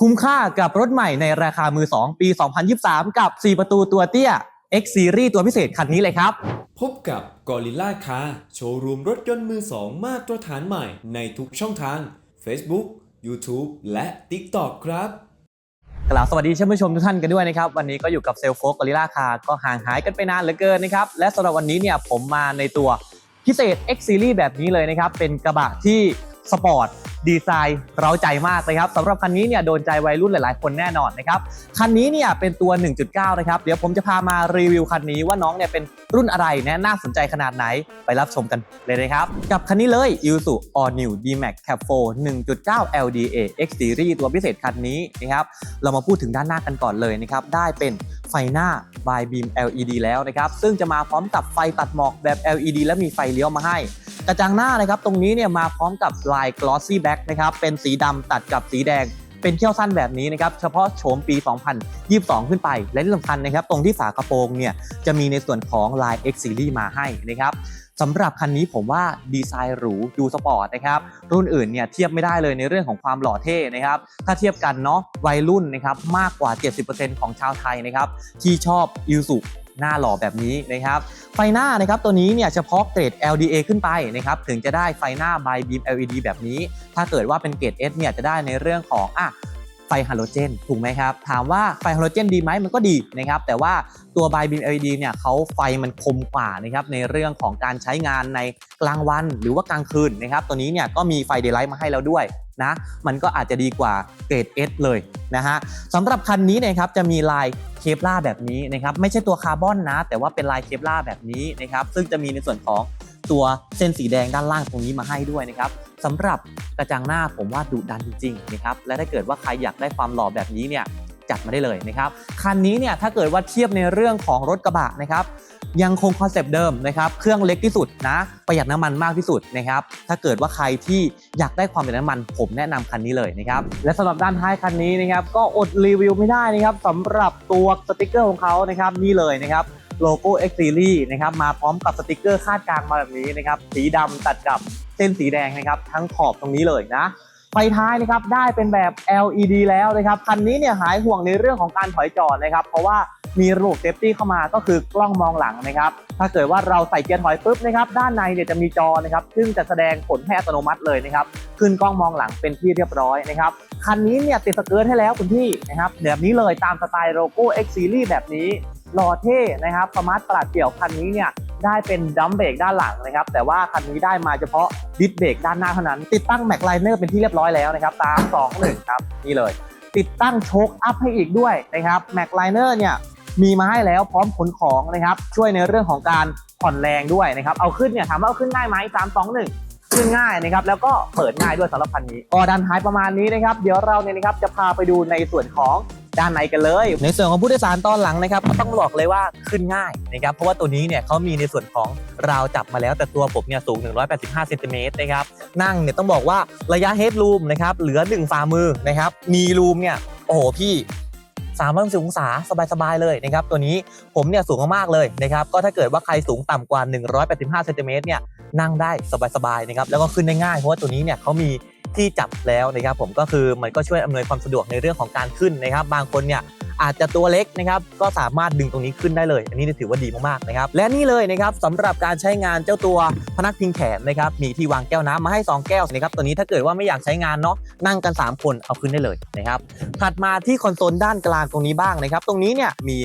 คุ้มค่ากับรถใหม่ในราคามือ 2 ปี 2023 กับ 4 ประตูตัวเตี้ย X Series ตัวพิเศษคันนี้เลยครับ พบกับ Gorilla Car โชว์รูมรถยนต์มือสองมาตรฐานใหม่ในทุกช่องทาง Facebook YouTube และ TikTok ครับ กล่าวสวัสดีท่านผู้ชมทุกท่านกันด้วยนะครับ วันนี้ก็อยู่กับเซลโฟกอริล่าคาก็ห่างหายกันไปนานเหลือเกินนะครับ และสำหรับวันนี้เนี่ยผมมาในตัวพิเศษ X Series แบบนี้เลยนะครับ เป็นกระบะที่ สปอร์ตดีไซน์เร้าใจมากเลยครับสำหรับคันนี้เนี่ยโดนใจวัยรุ่นหลาย ๆ คนแน่นอนนะครับคันนี้เนี่ยเป็นตัว 1.9 นะครับ เดี๋ยวผมจะพามารีวิวคันนี้ว่าน้องเนี่ยเป็นรุ่นอะไรนะน่าสนใจขนาดไหนไปรับชมกันเลยนะครับ กับคันนี้เลย Isuzu All New D-Max Cab 4 1.9 LDA X Series ตัวพิเศษคันนี้นะครับเรามาพูดถึงด้านหน้ากันก่อนเลยนะครับได้เป็นไฟหน้า by beam LED แล้วนะครับซึ่งจะมาพร้อมกับไฟตัดหมอกแบบ LED และมีไฟเลี้ยวมาให้ กระจังหน้านะครับตรงนี้เนี่ยมาพร้อมกับลาย glossy back นะครับเป็นสีดำตัดกับสีแดงเป็นเขี้ยวสั้นแบบนี้นะครับเฉพาะโฉมปี 2022 ขึ้นไป และที่สำคัญนะครับ ตรงที่ฝากระโปรงเนี่ยจะมีในส่วนของลาย X Series มาให้นะครับสำหรับคันนี้ผมว่าดีไซน์หรูดูสปอร์ตนะครับรุ่นอื่นเนี่ยเทียบไม่ได้เลยในเรื่องของความหล่อเท่นะครับถ้าเทียบกันเนาะวัยรุ่นนะครับมากกว่า 70%ของชาวไทยนะครับที่ชอบอิ s u หน้าหล่อแบบนี้นะครับ ไฟหน้านะครับตัวนี้เนี่ยเฉพาะเกรด LDA ขึ้นไปนะครับถึงจะได้ไฟหน้า by beam LED แบบนี้ ถ้าเกิดว่าเป็นเกรด S เนี่ยจะได้ในเรื่องของอะไฟฮาโลเจนถูกไหมครับ ถามว่าไฟฮาโลเจนดีไหมมันก็ดีนะครับ แต่ว่าตัว by beam LED เนี่ยเขาไฟมันคมกว่านะครับในเรื่องของการใช้งานในกลางวันหรือว่ากลางคืนนะครับตัวนี้เนี่ยก็มีไฟเดย์ไลท์มาให้แล้วด้วยนะมันก็อาจจะดีกว่าเกรด S เลยนะฮะสำหรับคันนี้นะครับจะมีลาย เคปล่าแบบนี้นะครับไม่ใช่ตัวคาร์บอนนะ แต่ว่าเป็นลายเคปล่าแบบนี้นะครับซึ่งจะมีในส่วนของตัวเส้นสีแดงด้านล่างตรงนี้มาให้ด้วยนะครับสำหรับกระจังหน้าผมว่าดุดันจริงๆนะครับและถ้าเกิดว่าใครอยากได้ความหล่อแบบนี้เนี่ยจัดมาได้เลยนะครับคันนี้เนี่ยถ้าเกิดว่าเทียบในเรื่องของรถกระบะนะครับ ยังคงคอนเซปต์เดิมนะครับ เครื่องเล็กที่สุดนะ ประหยัดน้ำมันมากที่สุดนะครับ ถ้าเกิดว่าใครที่อยากได้ความประหยัดน้ำมัน ผมแนะนำคันนี้เลยนะครับ และสำหรับด้านท้ายคันนี้นะครับ ก็อดรีวิวไม่ได้นะครับสำหรับตัวสติกเกอร์ของเขานะครับนี่เลยนะครับโลโก้ X Series นะครับมาพร้อมกับสติกเกอร์คาดกลางมาแบบนี้นะครับสีดำตัดกับเส้นสีแดงนะครับ ทั้งขอบตรงนี้เลยนะไฟท้ายนะครับได้เป็นแบบ LED แล้วนะครับคันนี้เนี่ยหายห่วงในเรื่องของการถอยจอดนะครับ เพราะว่า มีระบบเซฟตี้เข้ามาก็คือกล้องมองหลังนะครับ ถ้าเกิดว่าเราใส่เกียร์ถอยปุ๊บนะครับ ด้านในเนี่ยจะมีจอนะครับ ซึ่งจะแสดงผลให้อัตโนมัติเลยนะครับ ขึ้นกล้องมองหลังเป็นที่เรียบร้อยนะครับ คันนี้เนี่ยติดสเกิร์ตให้แล้วคุณพี่นะครับแบบนี้เลยตามสไตล์โลโก้ X Series แบบนี้หล่อเท่นะครับสมาร์ทประหลาดเกี่ยวคันนี้เนี่ยได้เป็นดัมเบรกด้านหลังนะครับ แต่ว่าคันนี้ได้มาเฉพาะดิสเบรกด้านหน้าเท่านั้น ติดตั้งแม็กไลเนอร์เป็นที่เรียบร้อยแล้วนะครับตาม2 1ครับนี่เลย ติดตั้งโชคอัพให้อีกด้วยนะครับแม็กไลเนอร์เนี่ย มีมาให้แล้วพร้อมขนของนะครับ ช่วยในเรื่องของการผ่อนแรงด้วยนะครับ เอาขึ้นเนี่ยถามว่าเอาขึ้นง่ายไหม3 2 1ขึ้นง่ายนะครับ แล้วก็เปิดง่ายด้วยสำหรับคันนี้ก็ด้านท้ายประมาณนี้นะครับ เดี๋ยวเราเนี่ยนะครับจะพาไปดูในส่วนของด้านในกันเลย ในส่วนของผู้โดยสารตอนหลังนะครับก็ต้องบอกเลยว่าขึ้นง่ายนะครับเพราะว่าตัวนี้เนี่ยเขามีในส่วนของราวจับมาแล้วแต่ตัวผมเนี่ยสูง 185เซนติเมตรนะครับนั่งเนี่ยต้องบอกว่าระยะเฮดรูมนะครับเหลือ 1 ฝ่ามือนะครับมีรูมเนี่ยโอ้โหพี่ สามร้อยสิบองศาสบายๆเลยนะครับตัวนี้ผมเนี่ยสูงมากๆเลยนะครับก็ถ้าเกิดว่าใครสูงต่ำกว่า 185เซนติเมตรเนี่ยนั่งได้สบายๆนะครับแล้วก็ขึ้นได้ง่ายเพราะว่าตัวนี้เนี่ยเขามีที่จับแล้วนะครับผมก็คือมันก็ช่วยอำนวยความสะดวกในเรื่องของการขึ้นนะครับ บางคนเนี่ย อาจจะตัวเล็กนะครับก็สามารถดึงตรงนี้ขึ้นได้เลย อันนี้ถือว่าดีมากๆนะครับและนี่เลยนะครับสำหรับการใช้งานเจ้าตัวพนักพิงแขนนะครับมีที่วางแก้วน้ำมาให้ 2 แก้วนะครับตัวนี้ถ้าเกิดว่าไม่อยากใช้งานเนาะนั่งกัน 3 คนเอาขึ้นได้เลยนะครับถัดมาที่คอนโซลด้านกลางตรงนี้บ้างนะครับตรงนี้เนี่ยมี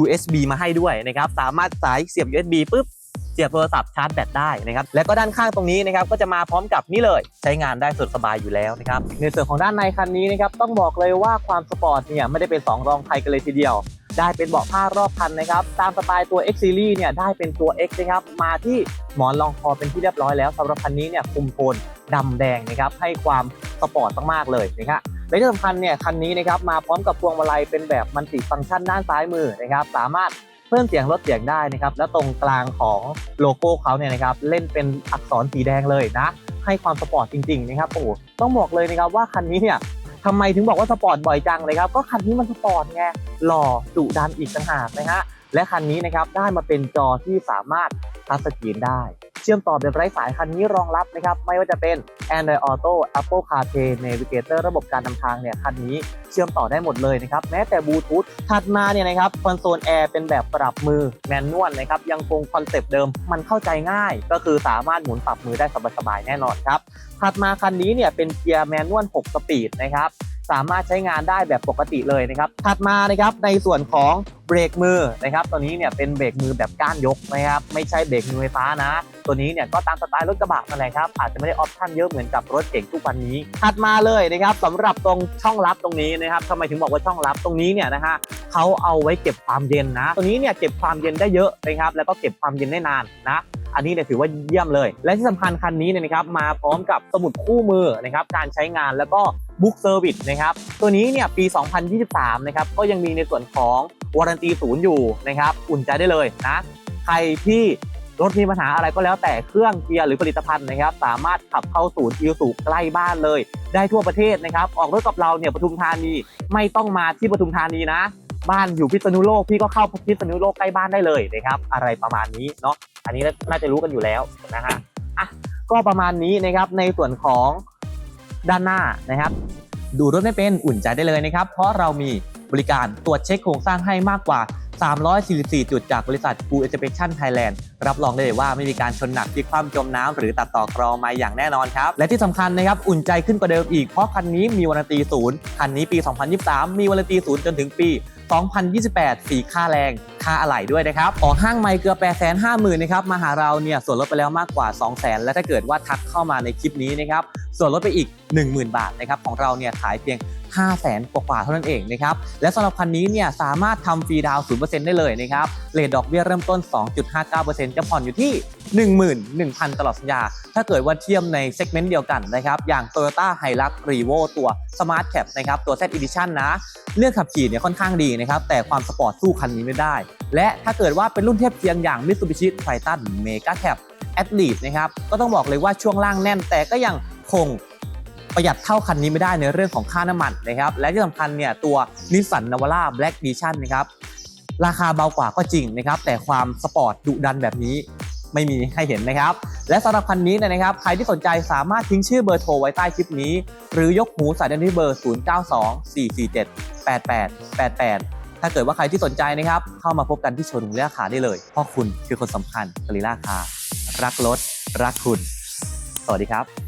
USB มาให้ด้วยนะครับสามารถสายเสียบ USB ปุ๊บ เสียบโทรศัพท์ชาร์จแบตได้นะครับและก็ด้านข้างตรงนี้นะครับก็จะมาพร้อมกับนี่เลยใช้งานได้สะดวกสบายอยู่แล้วนะครับในส่วนของด้านในคันนี้นะครับต้องบอกเลยว่าความสปอร์ตเนี่ยไม่ได้เป็น 2 รองใครกันเลยทีเดียวได้เป็นเบาะผ้ารอบคันนะครับ ตามสไตล์ตัว X Series เนี่ยได้เป็นตัว X นะครับ มาที่หมอนรองคอเป็นที่เรียบร้อยแล้วสำหรับคันนี้เนี่ยคุมโทนดำแดงนะครับ ให้ความสปอร์ตมากๆเลยนะครับและที่สำคัญเนี่ยคันนี้นะครับมาพร้อมกับพวงมาลัยเป็นแบบมันติฟังก์ชันด้านซ้ายมือนะครับ สามารถ เพิ่มเสียงลดเสียงได้นะครับ แล้วตรงกลางของโลโก้เขาเนี่ยนะครับเล่นเป็นอักษรสีแดงเลยนะ ให้ความสปอร์ตจริงๆนะครับโอ้โหต้องบอกเลยนะครับว่าคันนี้เนี่ยทำไมถึงบอกว่าสปอร์ตบ่อยจังเลยครับ ก็คันนี้มันสปอร์ตไงหล่อดุดันอีกต่างหากนะฮะและคันนี้นะครับได้มาเป็นจอที่สามารถทัชสกรีนได้ ชื่อมต่อแบบไร้สายคันนี้รองรับนะครับไม่ว่าจะเป็น Android Auto Apple CarPlay Navigator ระบบการนำทางเนี่ยคันนี้เชื่อมต่อได้หมดเลยนะครับแม้แต่บลูทูธถัดมาเนี่ยนะครับคอนโซลแอร์เป็นแบบปรับมือแมนนวลนะครับยังคงคอนเซปต์เดิมมันเข้าใจง่าย ก็คือสามารถหมุนปรับมือได้สบายๆแน่นอนครับถัดมาคันนี้เนี่ยเป็นเกียร์แมนนวล 6 สปีดนะครับ สามารถใช้งานได้แบบปกติเลยนะครับ ถัดมานะครับในส่วนของเบรกมือนะครับ ตัวนี้เนี่ยเป็นเบรกมือแบบก้านยกนะครับ ไม่ใช่เบรกมือไฟฟ้านะ ตัวนี้เนี่ยก็ตามสไตล์รถกระบะนั่นแหละครับ อาจจะไม่ได้ออปชั่นเยอะเหมือนกับรถเก่งทุกวันนี้ ถัดมาเลยนะครับสำหรับตรงช่องลับตรงนี้นะครับทำไมถึงบอกว่าช่องลับตรงนี้เนี่ยนะฮะเขาเอาไว้เก็บความเย็นนะ ตัวนี้เนี่ยเก็บความเย็นได้เยอะนะครับ แล้วก็เก็บความเย็นได้นานนะ อันนี้เนี่ยถือว่าเยี่ยมเลย และที่สำคัญคันนี้เนี่ยนะครับมาพร้อมกับสมุดคู่มือนะครับการใช้งานแล้วก็บุ๊กเซอร์วิสนะครับตัวนี้เนี่ยปี 2023 นะครับก็ยังมีในส่วนของวารันตีศูนย์อยู่นะครับอุ่นใจได้เลยนะใครที่รถมีปัญหาอะไรก็แล้วแต่เครื่องเกียร์หรือผลิตภัณฑ์นะครับ สามารถขับเข้าศูนย์อิวสูใกล้บ้านเลย ได้ทั่วประเทศนะครับ ออกรถกับเราเนี่ยปทุมธานีไม่ต้องมาที่ปทุมธานีนะ บ้านอยู่พิษณุโลกพี่ก็เข้าพิษณุโลกใกล้บ้านได้เลยนะครับ อะไรประมาณนี้เนาะ อันนี้น่าจะรู้กันอยู่แล้วนะฮะอะก็ประมาณนี้นะครับในส่วนของด้านหน้านะครับ ดูรถไม่เป็นอุ่นใจได้เลยนะครับ เพราะเรามีบริการตรวจเช็คโครงสร้างให้มากกว่า 344 จุดจากบริษัท Full Inspection Thailand รับรองได้เลยว่าไม่มีการชนหนักที่คว่ำจมน้ำหรือตัดต่อกรองมาอย่างแน่นอนครับ และที่สำคัญนะครับ อุ่นใจขึ้นกว่าเดิมอีกเพราะคันนี้มีวารันตีศูนย์คันนี้ปี 2023 มีวารันตีศูนย์จนถึงปี 2028ฝีค่าแรง ค่าอะไหล่ด้วยนะครับออกห้างไม่เกือบ8 5 0 0 0 0นะครับ มาหาเราเนี่ยส่วนลดไปแล้วมากกว่า 2 0 0 0 0 0 และถ้าเกิดว่าทักเข้ามาในคลิปนี้นะครับ ส่วนลดไปอีก 10,000 บาทนะครับ ของเราเนี่ยขายเพียง5 0 0 0 0กว่าๆเท่านั้นเองนะครับ และสำหรับคันนี้เนี่ยสามารถทำฟรีดาวน์0%ได้เลยนะครับเลทดอกเบี้ยเริ่มต้น 2.59%จะผ่อนอยู่ที่ 11,000 ตลอดสัญญา ถ้าเกิดว่าเทียมในเซกเมนต์เดียวกันนะครับ อย่าง Toyota Hilux Revo ตัว Smart Cap นะครับตัว Z Edition นะ เรื่องขับขี่เนี่ยค่อนข้างดีนะครับ แต่ความสปอร์ตสู้คันนี้ไม่ได้ และถ้าเกิดว่าเป็นรุ่นเทียบเคียงอย่าง Mitsubishi Triton Mega Cap Athlete นะครับ ก็ต้องบอกเลยว่าช่วงล่างแน่นแต่ก็ยังคง ประหยัดเท่าคันนี้ไม่ได้ในเรื่องของค่าน้ำมันนะครับ และที่สำคัญเนี่ยตัว Nissan Navara Black Edition นะครับราคาเบากว่าก็จริงนะครับ แต่ความสปอร์ตดุดันแบบนี้ไม่มีให้เห็นนะครับ และสำหรับคันนี้นะครับ ใครที่สนใจสามารถทิ้งชื่อเบอร์โทรไว้ใต้คลิปนี้ หรือยกหูสายเดินที่เบอร์ 0924478888 ถ้าเกิดว่าใครที่สนใจนะครับ เข้ามาพบกันที่โชว์รูมเลือกขาได้เลยเพราะคุณคือคนสำคัญกลิล่าคารักรถรักคุณ สวัสดีครับ